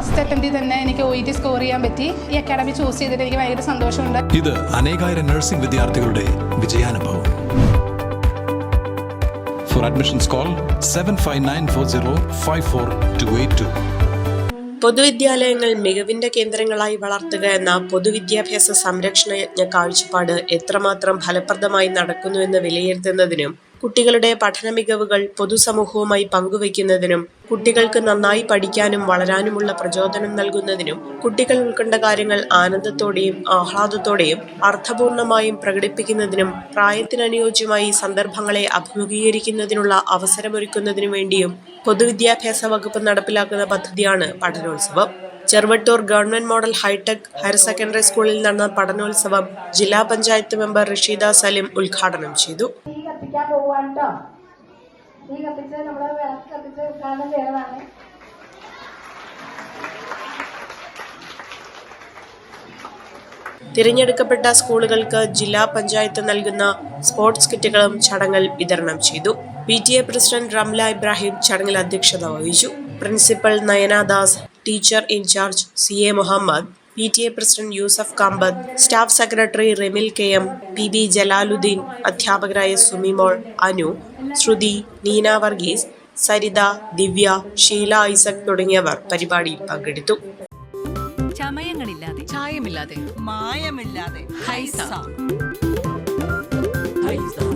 First അറ്റംപ്റ്റിൽ തന്നെ എനിക്ക് O E T score ചെയ്യാൻ പറ്റി. ഈ അക്കാഡമി ചൂസ് ചെയ്തിട്ട് എനിക്ക് ഭയങ്കര സന്തോഷമുണ്ട്. ഇത് അനേകായിരം നഴ്സിംഗ് വിദ്യാർത്ഥികളുടെ വിജയാനുഭവം. For admissions call seven five nine four zero five four two eight two പൊതുവിദ്യാലയങ്ങൾ മികവിന്റെ കേന്ദ്രങ്ങളായി വളർത്തുക എന്ന പൊതുവിദ്യാഭ്യാസ സംരക്ഷണ യജ്ഞ കാഴ്ചപ്പാട് എത്രമാത്രം ഫലപ്രദമായി നടക്കുന്നുവെന്ന് വിലയിരുത്തുന്നതിനും കുട്ടികളുടെ പഠന മികവുകൾ പൊതുസമൂഹവുമായി പങ്കുവയ്ക്കുന്നതിനും കുട്ടികൾക്ക് നന്നായി പഠിക്കാനും വളരാനുമുള്ള പ്രചോദനം നൽകുന്നതിനും കുട്ടികൾ ഉൾക്കൊണ്ട കാര്യങ്ങൾ ആനന്ദത്തോടെയും ആഹ്ലാദത്തോടെയും അർത്ഥപൂർണമായും പ്രകടിപ്പിക്കുന്നതിനും പ്രായത്തിനനുയോജ്യമായി സന്ദർഭങ്ങളെ അഭിമുഖീകരിക്കുന്നതിനുള്ള അവസരമൊരുക്കുന്നതിനു വേണ്ടിയും പൊതുവിദ്യാഭ്യാസ വകുപ്പ് നടപ്പിലാക്കുന്ന പദ്ധതിയാണ് പഠനോത്സവം. Cheruvattoor government model hitech higher secondary സ്കൂളിൽ നടന്ന പഠനോത്സവം ജില്ലാ പഞ്ചായത്ത് മെമ്പർ റഷീദ സലിം ഉദ്ഘാടനം ചെയ്തു. കത്തിക്കാൻ പോവാണ് കേട്ടോ തീ കത്തിച്ച് നമ്മൾ വിളക്ക് കത്തിച്ച് ഉദ്ഘാടനം ചെയ്തതാണ്. തിരഞ്ഞെടുക്കപ്പെട്ട സ്കൂളുകൾക്ക് ജില്ലാ പഞ്ചായത്ത് നൽകുന്ന സ്പോർട്സ് കിറ്റുകളും ചടങ്ങിൽ വിതരണം ചെയ്തു. P T A president Ramla Ibrahim ചടങ്ങിൽ അധ്യക്ഷത വഹിച്ചു. Principal Nayanadas teacher incharge C A Muhammad P T A president Yusuf Kampath staff secretary Remil K M P B Jalaluddin അധ്യാപകരായ സുമിമോൾ അനു ശ്രുതി നീന വർഗീസ് സരിത ദിവ്യ ഷീല ഐസക് തുടങ്ങിയവർ പരിപാടിയിൽ പങ്കെടുത്തു. ചമയങ്ങളില്ലാതെ. ചായമില്ലാതെ. മായമില്ലാതെ. ഹൈസ. ഹൈസ.